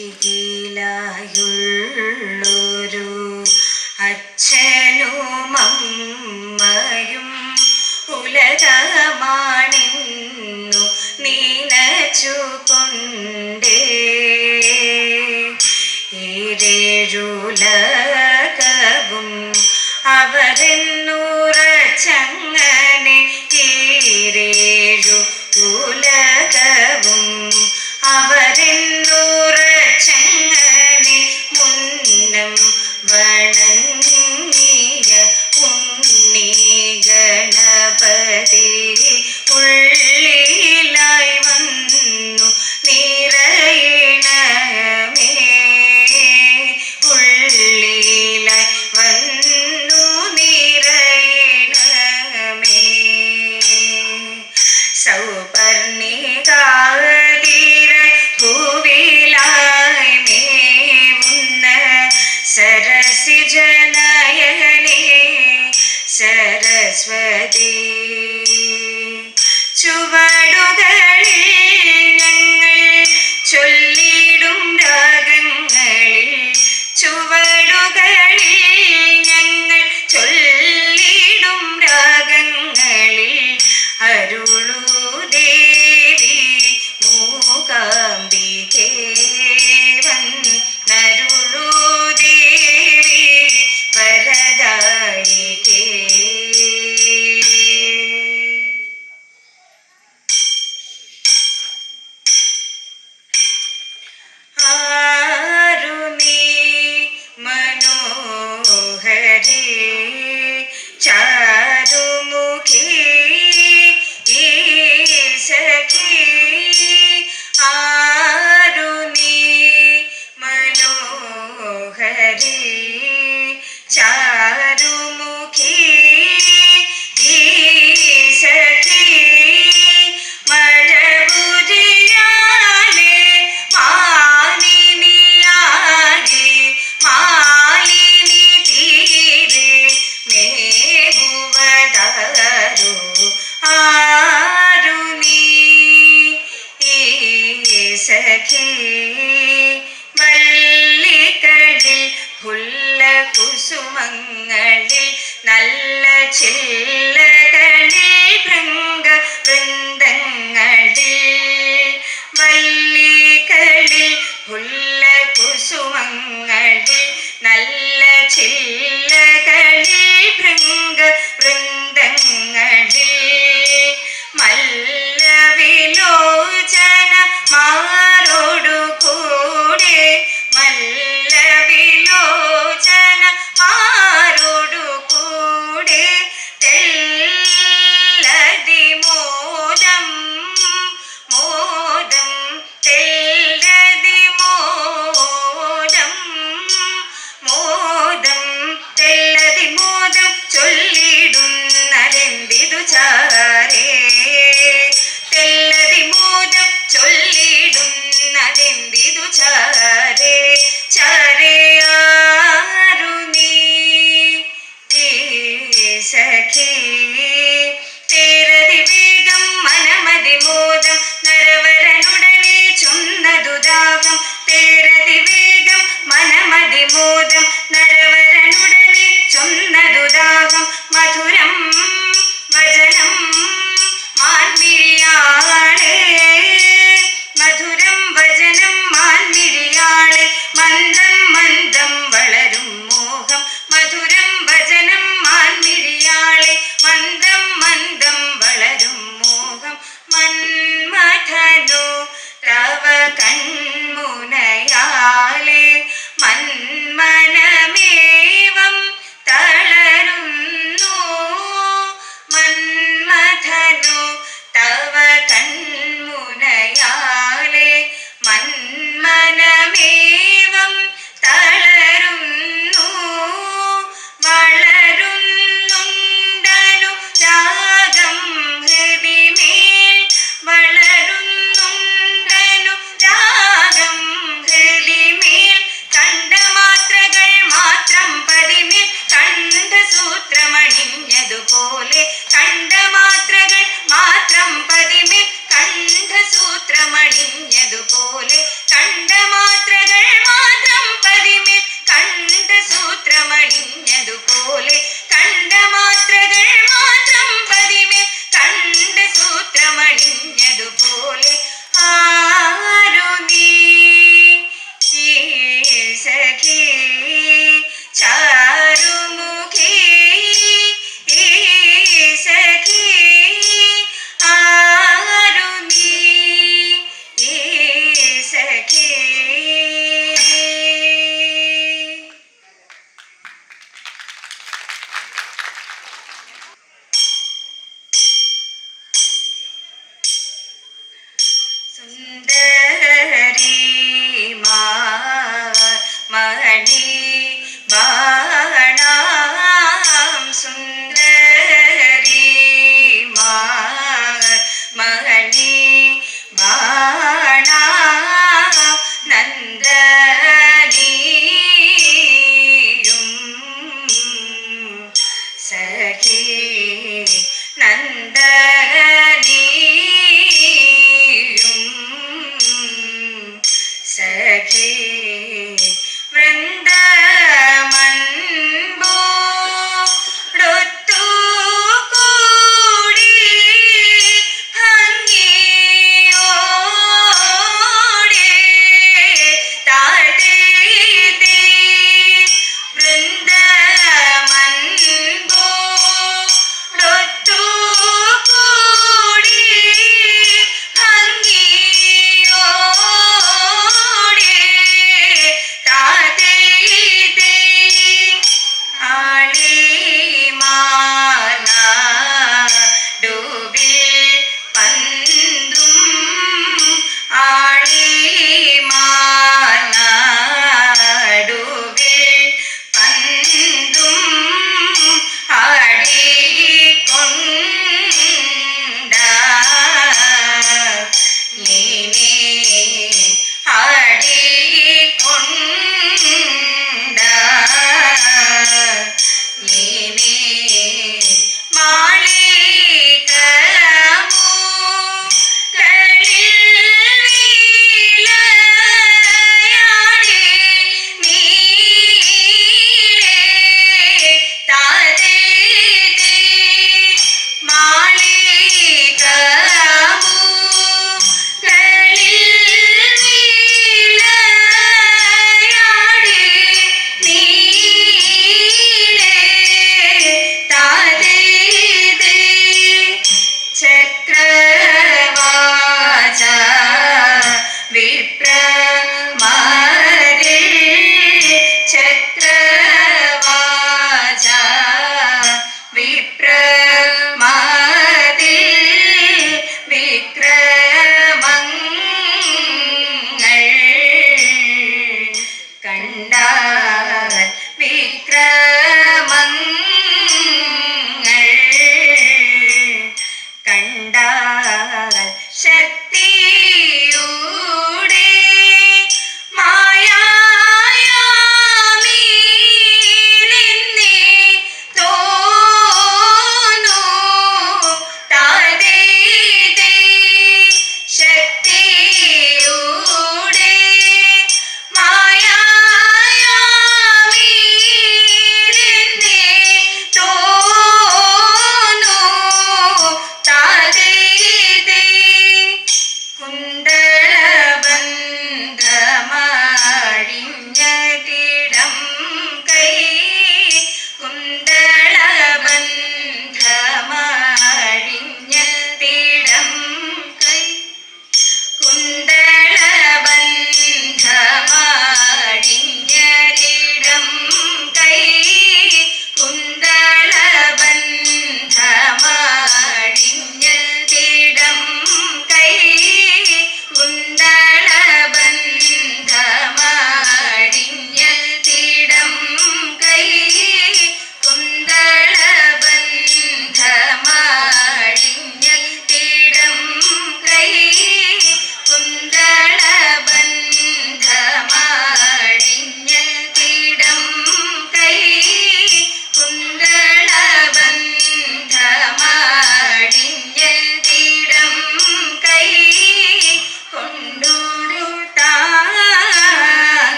അരികിലായുള്ളൊരു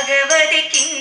ശ്രീ ഭഗവതിക്കിന്ന്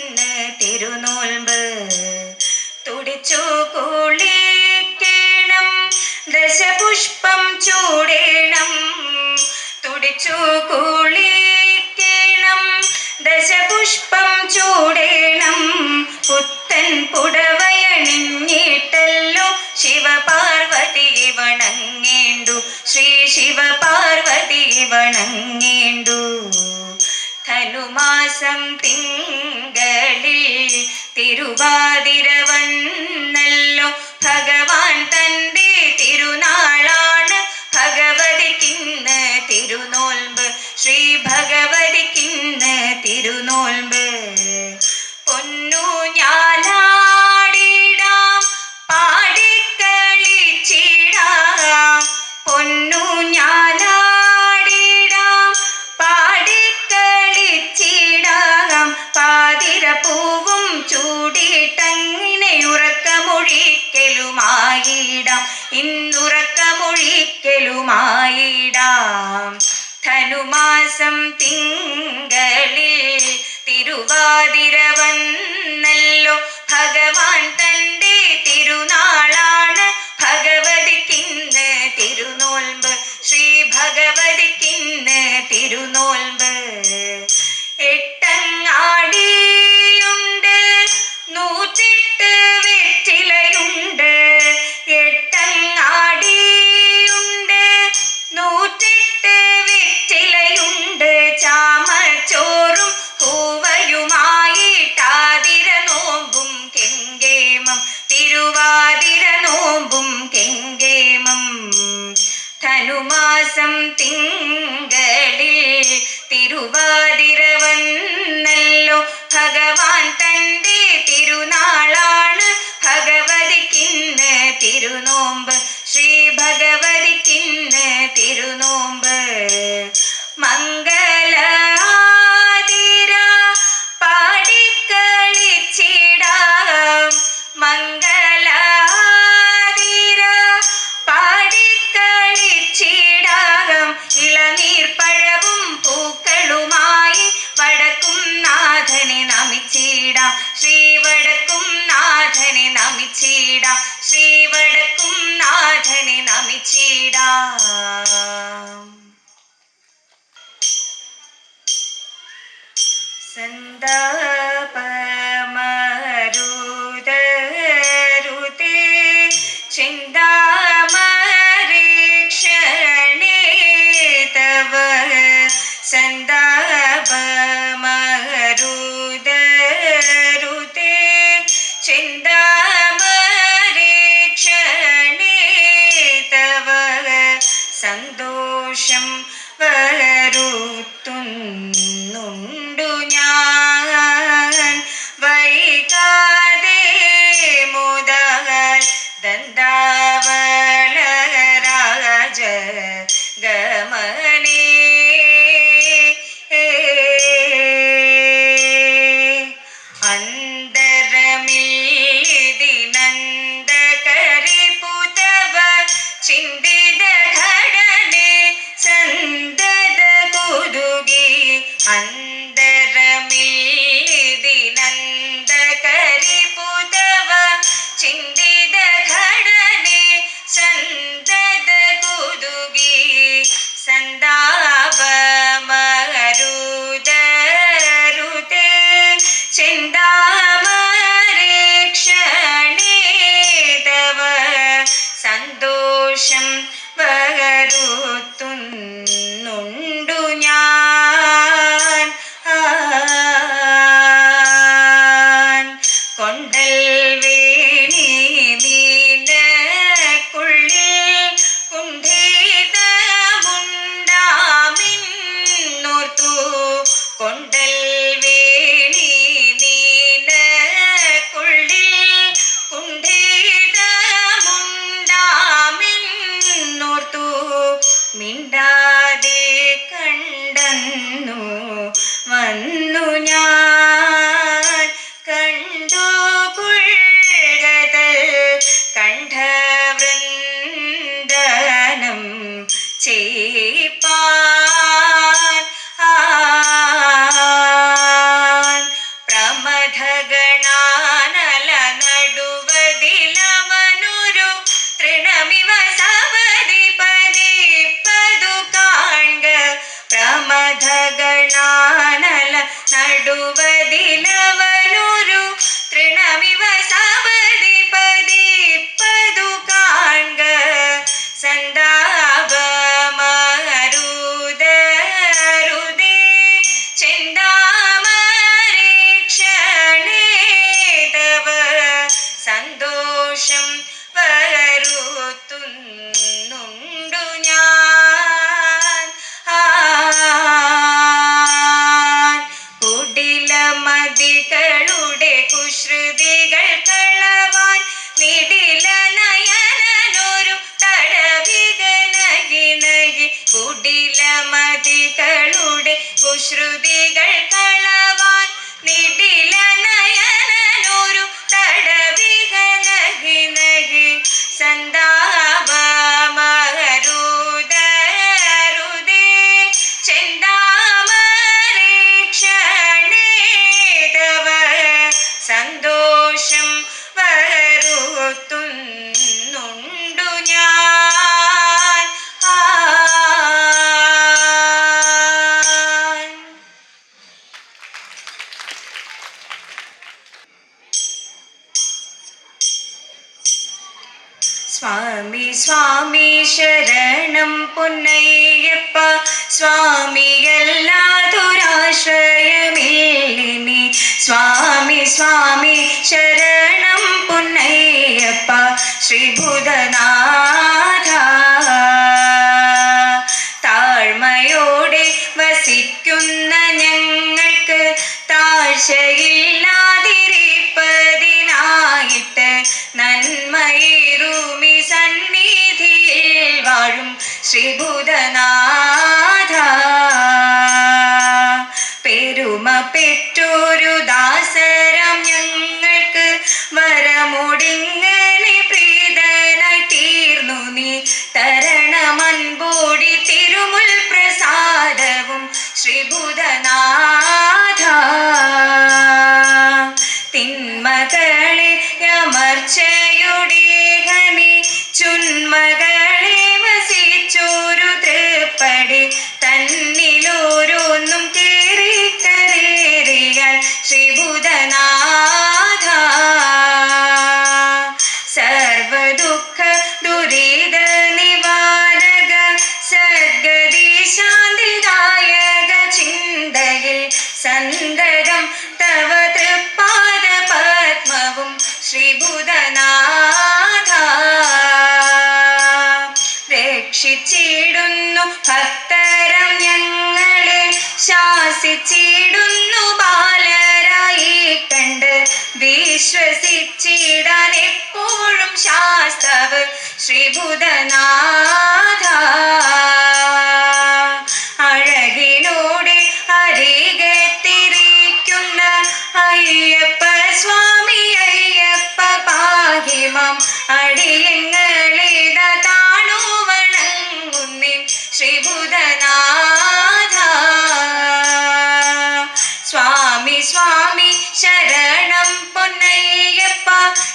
നന്മയേറുമി സന്നിധിയിൽ വാഴും ശ്രീഭൂതനാഥ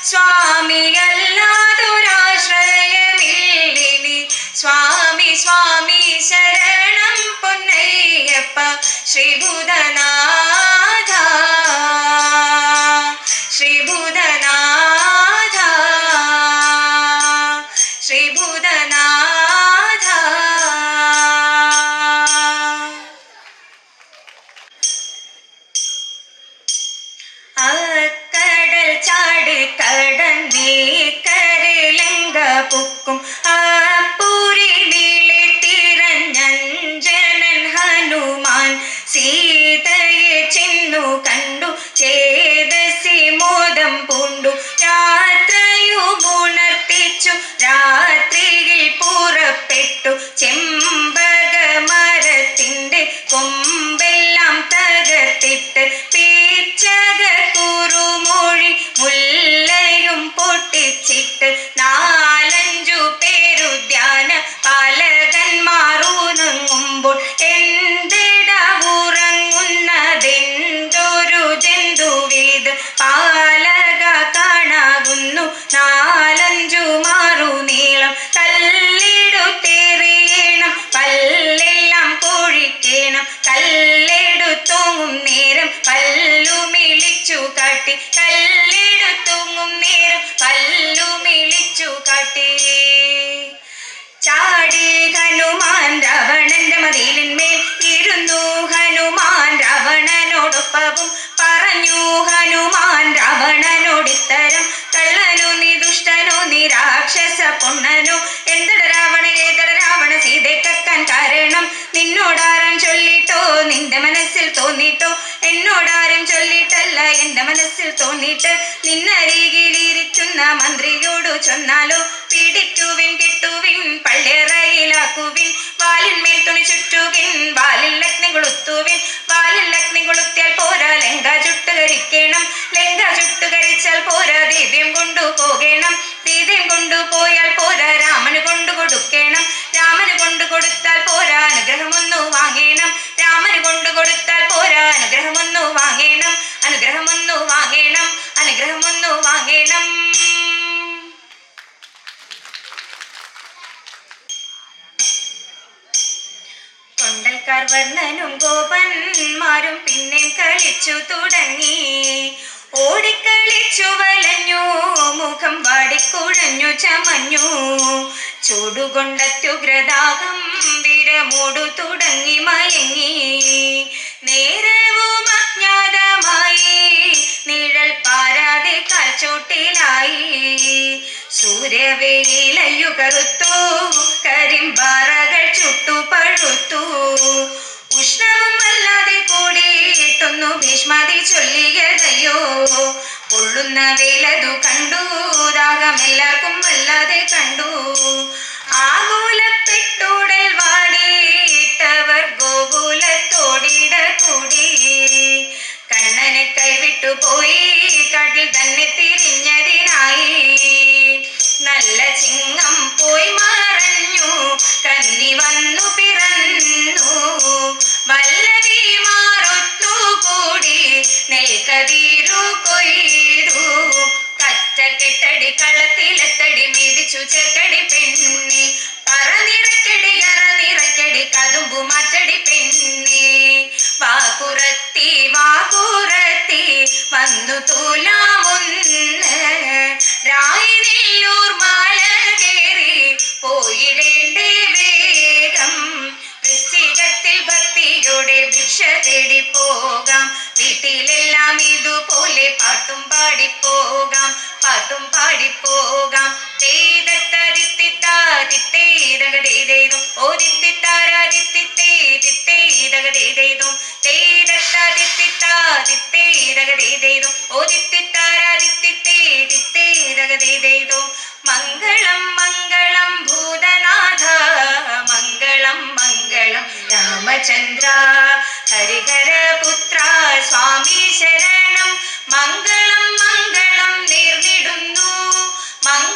സ്വാമി അല്ലാതൊരാശ്രയമില്ലിനി. സ്വാമി സ്വാമി ശരണം പൊന്നയ്യപ്പ ശ്രീഭൂതനാഥ രാക്ഷസ പൊണ്ണനു എന്തട രാവണ ഏതട രാവണ സീതയെ കക്കാൻ കാരണം? നിന്നോടാരം ചൊല്ലിട്ടോ? നിന്റെ മനസ്സിൽ തോന്നിട്ടോ? എന്നോടാരം ചൊല്ലിട്ടല്ല എന്റെ മനസ്സിൽ തോന്നിട്ട്. നിന്നരികിലിരിക്കുന്ന മന്ത്രിയോട് ചൊന്നാലോ? പീഡിറ്റുവിൻ കിട്ടുവിൻ പള്ളിയറയിലാക്കുവിൻ. വാലിന്മേൽ തുണി ചുറ്റുവിൻ വാലിൽ അഗ്നി വാലിൽ അഗ്നി കൊളുത്തിയാൽ പോരാ. ലങ്ക ചുട്ടുകരിക്കണം ലങ്ക ചുട്ടുകരിച്ചാൽ പോരാ. ദിവ്യം കൊണ്ടുപോകണം ദിവ്യം കൊണ്ടുപോയാൽ പോരാ. രാമന് കൊണ്ടു കൊടുക്കണം. രാമന് കൊണ്ടു കൊടുത്താൽ പോരാ. അനുഗ്രഹമൊന്നു വാങ്ങണം. രാമന് കൊണ്ടു കൊടുത്താൽ പോരാ. അനുഗ്രഹമൊന്നു വാങ്ങണം. അനുഗ്രഹമൊന്നു വാങ്ങണം. അനുഗ്രഹമൊന്നു വാങ്ങണം. കൊണ്ടൽക്കാർ വർണനും പിന്നെ കളിച്ചു തുടങ്ങി. ഓടിക്കളിച്ചു വലഞ്ഞു. മുഖം വാടിക്കുഴഞ്ഞു ചമഞ്ഞു. ചൂടുകൊണ്ടത്യുഗ്രതാകം വിരമൂടു തുടങ്ങി മയങ്ങി. നേരവും അജ്ഞാതമായി നിഴൽ പാരാതെ കാൽച്ചോട്ടിലായി. സൂര്യവേലയു കറുത്തു. കരിമ്പാറകൾ ചുട്ടു പഴുത്തു. ഉഷ്ണവും വല്ലാതെ കൂടിയിട്ടൊന്നു ഭീഷ്മതി ചൊല്ലിയതയോ പൊള്ളുന്ന വേലതു കണ്ടു രാഗം എല്ലാവർക്കും വല്ലാതെ കണ്ടു. ആകുലപ്പെട്ടുടൽ വാടിയിട്ടവർ ഗോകുലത്തോടിട കൂടി. കണ്ണനെ കൈവിട്ടു പോയി കാട്ടിൽ തന്നെ തിരിഞ്ഞതിനായി. നല്ല ദഗദേതേതോ ഓ ചിത്തിത്താരാജിത്തിത്തേതിത്തേ ദഗദേതേതോ മംഗളം മംഗളം ഭൂതനാഥ മംഗളം മംഗളം രാമചന്ദ്ര ഹരിഹര പുത്ര സ്വാമി ശരണം മംഗളം മംഗളം നേർന്നിടുന്നു മംഗ